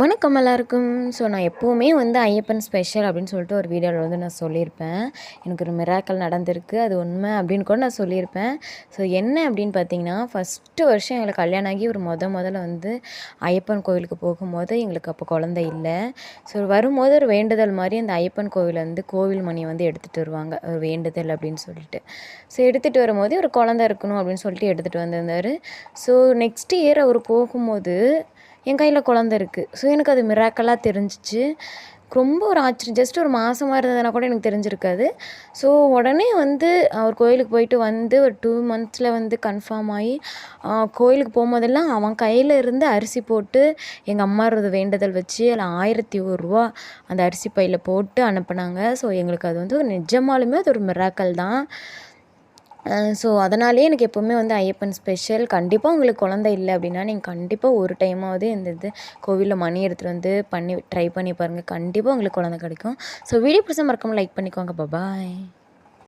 வணக்கம் எல்லாருக்கும். ஸோ நான் எப்போவுமே வந்து ஐயப்பன் ஸ்பெஷல் அப்படின்னு சொல்லிட்டு ஒரு வீடியோவில் வந்து நான் சொல்லியிருப்பேன். எனக்கு ஒரு மிராக்கல் நடந்திருக்கு. அது உண்மை அப்படின்னு கூட நான் சொல்லியிருப்பேன். ஸோ என்ன அப்படின்னு பார்த்தீங்கன்னா ஃபஸ்ட்டு வருஷம் எங்களுக்கு கல்யாணம் ஆகி ஒரு முத முதல்ல வந்து ஐயப்பன் கோவிலுக்கு போகும்போது எங்களுக்கு அப்போ குழந்தை இல்லை. ஸோ வரும்போது ஒரு வேண்டுதல் மாதிரி அந்த ஐயப்பன் கோவில் வந்து கோவில் மணி வந்து எடுத்துகிட்டு வருவாங்க. ஒரு வேண்டுதல் அப்படின்னு சொல்லிட்டு. ஸோ எடுத்துகிட்டு வரும்போது ஒரு குழந்தை இருக்கணும் அப்படின்னு சொல்லிட்டு எடுத்துகிட்டு வந்திருந்தார். ஸோ நெக்ஸ்ட் இயர் அவர் போகும்போது என் கையில் குழந்த இருக்குது ஸோ எனக்கு அது மிராக்கலாக தெரிஞ்சிச்சு. ரொம்ப ஒரு ஆச்சரியம் ஜஸ்ட் ஒரு மாதமாக இருந்ததுனா கூட எனக்கு தெரிஞ்சிருக்காது. ஸோ உடனே வந்து அவர் கோயிலுக்கு போயிட்டு வந்து ஒரு டூ மந்த்ஸில் வந்து கன்ஃபார்ம் ஆகி கோயிலுக்கு போகும்போதெல்லாம் அவன் கையில் இருந்து அரிசி போட்டு எங்கள் அம்மா ஒரு வேண்டுதல் வச்சு அதில் ஆயிரத்தி ஒரு ரூபா அந்த அரிசி பையில் போட்டு அனுப்புனாங்க. ஸோ எங்களுக்கு அது வந்து நிஜமாலுமே அது ஒரு மிராக்கல் தான். ஸோ அதனாலேயே எனக்கு எப்போவுமே வந்து ஐயப்பன் ஸ்பெஷல் கண்டிப்பாக உங்களுக்கு குழந்த இல்லை அப்படின்னா நீங்கள் கண்டிப்பாக ஒரு டைமாவது இந்த இது கோவிலில் மணி எடுத்துகிட்டு வந்து பண்ணி ட்ரை பண்ணி பாருங்கள் கண்டிப்பாக உங்களுக்கு குழந்த கிடைக்கும். ஸோ வீடியோ பிடிச்ச மறக்காமல் லைக் பண்ணிக்கோங்க. பாய்